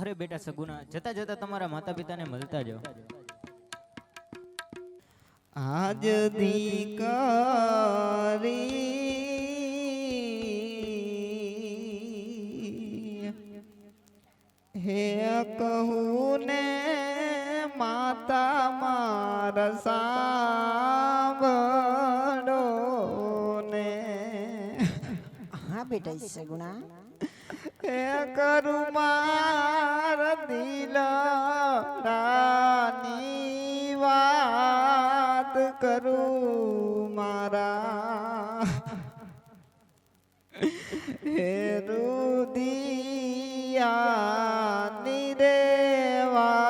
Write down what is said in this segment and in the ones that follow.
અરે બેટા સગુના જતા જતા તમારા માતા પિતાને મળતા જાઓ. આજ દીકરી હે કહું ને માતા માર સાંભળો ને હા બેટા સગુણા. હે કરું માર દિલડાની વાત કરું મારા. હે રુદિયાની રેવા.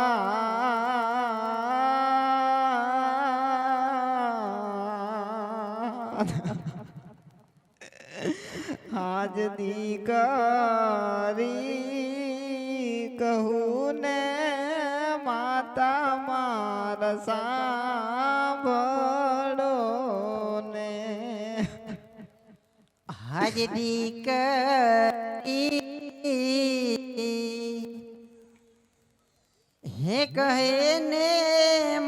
આજ દીકરી કહું ને માતા માર સાંભળો ને આજ દીકરી હે કહે ને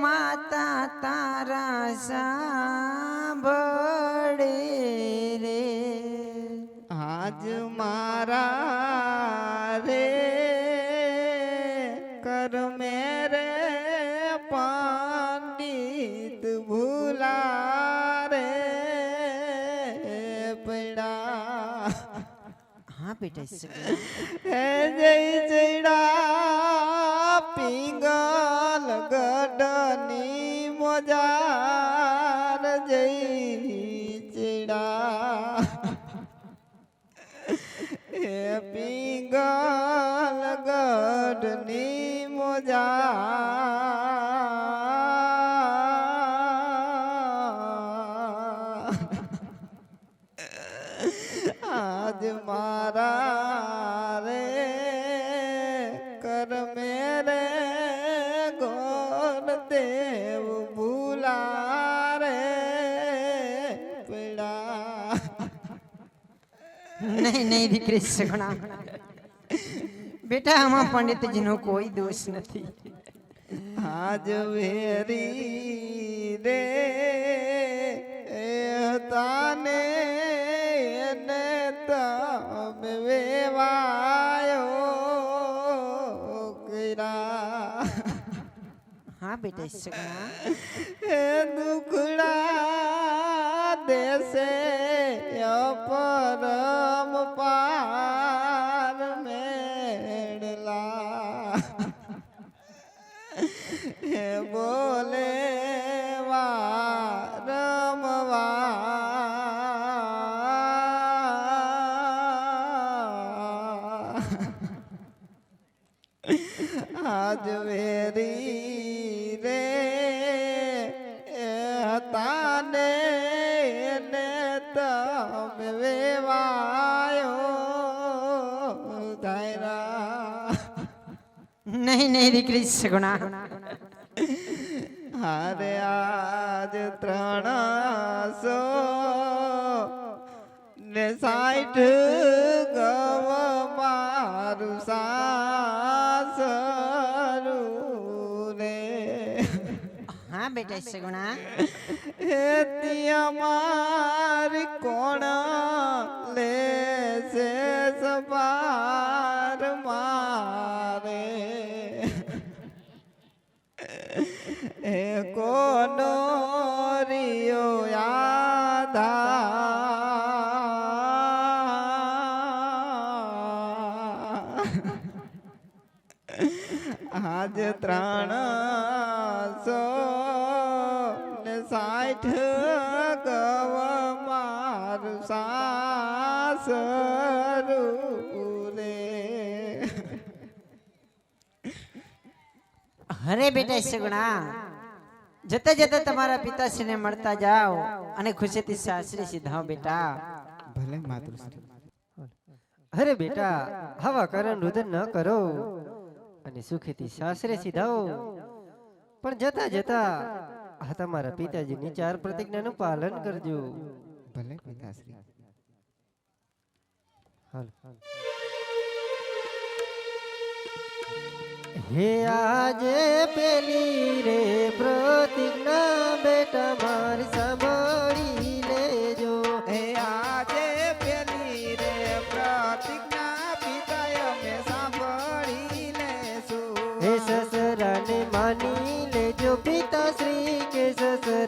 માતા તારા સાંભળે. આજ મારા રે કર મેરે પંડિત ભૂલા રે પડા. હા બેટા હે જય જયડા પિંગલ ગઢની મોજાર જય પિંગલ ગઢની મોજા. આજ મારા નહીં નહીં દીકરી સગણા બેટા આમાં પંડિતજીનો કોઈ દોષ નથી. આજ વેરી રે તાને ને તમ વેવાયો કરા હા બેટા સગણા હે દુખડા દેશે આજ વેરી રે તાને ને તમે વેવાયો ધાયરા. નહીં નહીં દીકરી સગુણા. હારે આજ ત્રણસો ને સાઠ ગવ મારું સાસરું હા બેટા સગુણા કોણ લે લેશે સવાર મારે? હે કોનો રિયો યાદા આજ ત્રણસો સાઠ ગવ મારું સાસરું રે અરે બેટા સગણા જતા જતા તમારા પિતાશ્રીને મળતા જાઓ અને ખુશીથી સાસરી સીધાઓ બેટા. ભલે માતૃશ્રી. અરે બેટા હવા કરણ રુદન ન કરો અને સુખેથી સાસરે સીધાઓ. પણ જતા જતા આ તમારા પિતાજીની ચાર પ્રતિજ્ઞાનું પાલન કરજો. ભલે પિતાશ્રી. હાલ. હે આજે પેલી રે પ્રતિજ્ઞા બેટા મારી સાંભળી.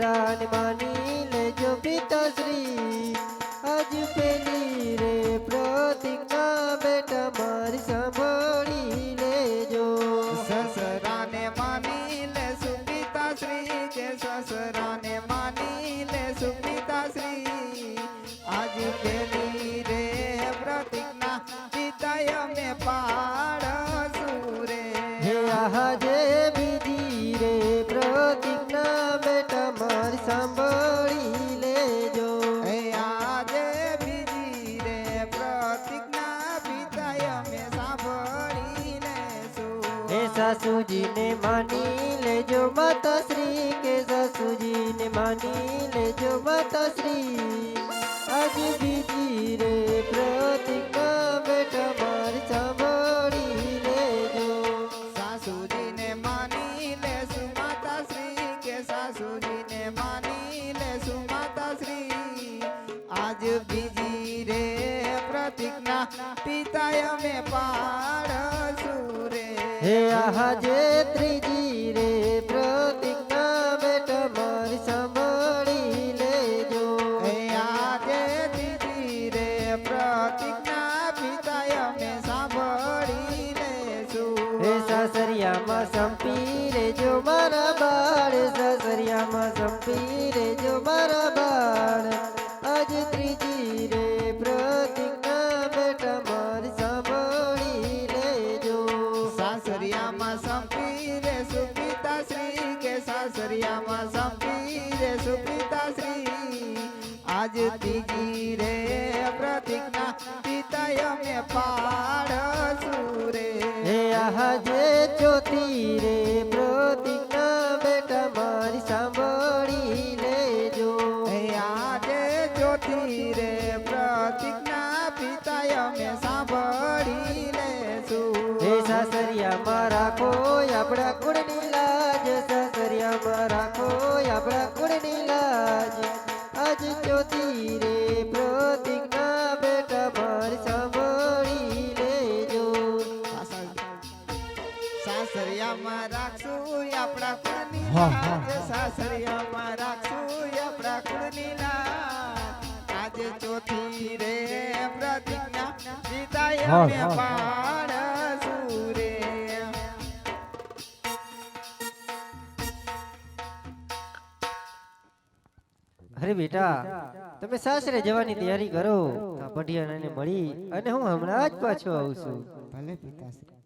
સસરાને માની લેજો પિતાશ્રી આજ પેલી લેશું હે સાસુજીને માની લેજો માતાશ્રી કે સાસુજીને માની લેજો માતાશ્રી આજ બીજી રે પ્રતિજ્ઞા બેટા મારી સાંભળી લેજો સાસુજીને માની લેશું માતાશ્રી કે સાસુજીને માની લેશું માતાશ્રી આજ બીજી રે પ્રતિજ્ઞા પિતાએ અમે પાડશું રે હે આજે ત્રીજી રે પ્રતિજ્ઞા બેટ મારી સાંભળી લેજો. હે આજે ત્રીજી રે પ્રતિજ્ઞા પિતા અમે સાંભળી લેશું. હે સાસરિયામાં સાસરિયામાં સંપી રે સુપિતાશ્રી. આજ ત્રીજી રે પ્રતિજ્ઞા પિતાએ અમે પાડશું રે હે આજે ચોથી રે પ્રતિજ્ઞા બેટા મારી સાંભળી લેજો. હે આજે ચોથી રે પ્રતિજ્ઞા અમે સાંભળી લેશું. હે સાસરિયામાં કોઈ આપણા કુળની સાસરિયામાં રાખો આપણા કુળની લાજ આજ ચોથી રે પ્રતિજ્ઞા બેટા મારી સાંભળી લેજો સાસરિયામાં રાખશું આપણા કુળની હા, લાજ સાસરિયામાં રાખશું આપણા કુળની લાજ આજે ચોથી રે પ્રતિજ્ઞા પિતાએ હા, અરે બેટા, તમે સાસરે જવાની તૈયારી કરો આ મળી, અને હું હમણાં જ પાછો આવું છું. ભલે પિતાશ્રી.